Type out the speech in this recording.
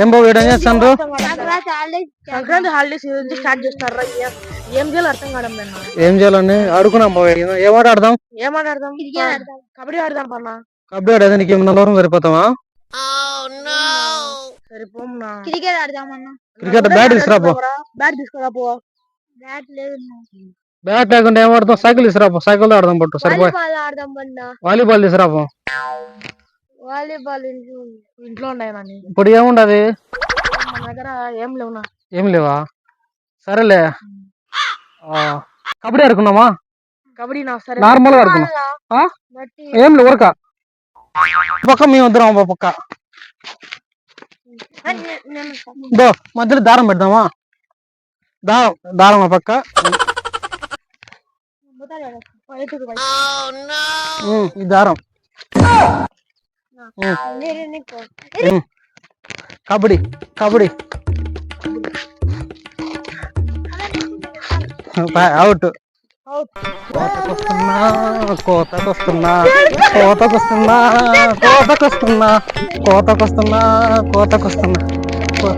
ఏం బాబు ఏం చేస్తాను సంక్రాంతి హాలిడేస్ నుంచి స్టార్ట్ చేస్తారు ఏం చేయాలి అర్థం కావడం. ఏం చేయాలని ఆడుకున్నాం బాబు ఏమాట ఆడదాం? ఏమని ఆడదాం? కబడ్డీ ఆడదాం పన్న కబడ్డీ ఆడేది నీకు ఏమన్నా దూరం సరిపోతావా? సరిపోమ్నా క్రికెట్ ఆడదామన్నా క్రికెట్ బ్యాట్ తీసుకురా బ్యాట్ తీసుకురా పో. బ్యాట్ లేదు బ్యాట్ లేకుండా ఏం ఆడతాం సైకిల్ తీసుకురా పో. సైకిల్ ఆడదాం పట్టు. సరిపోయి. వాలీబాల్ ఆడదాం పన్నా వాలీబాల్ తీసుకురా పో. వాలీబాల్ ఇంట్లో ఉంది. ఇంట్లో ఉన్నాయి నాని ఇప్పుడు ఏముండదు మన దగ్గర ఏం లేవునా ఏం లేవా సరేలే ఆ, కబడ్డీ ఆడుకున్నామా కబడ్డీ నా సరే నార్మల్ గా ఆడుకున్నాం ఆ? బట్టి ఏం లేవు ఊరక పక్క మేము ఇద్దరం ఓ పక్క దో మధ్యలో దారం పెడదామా దారం దారం ఆ పక్క బయటకు పోయి. ఉమ్, ఈ దారం ఉమ్, ఉమ్. కబడ్డీ కబడ్డీ. అవుట్ కోతకొస్తున్నా కోతకొస్తున్నా కోతకొస్తున్నా కోతకొస్తున్నా కోతకొస్తున్నా కోతకొస్తున్నా. కో-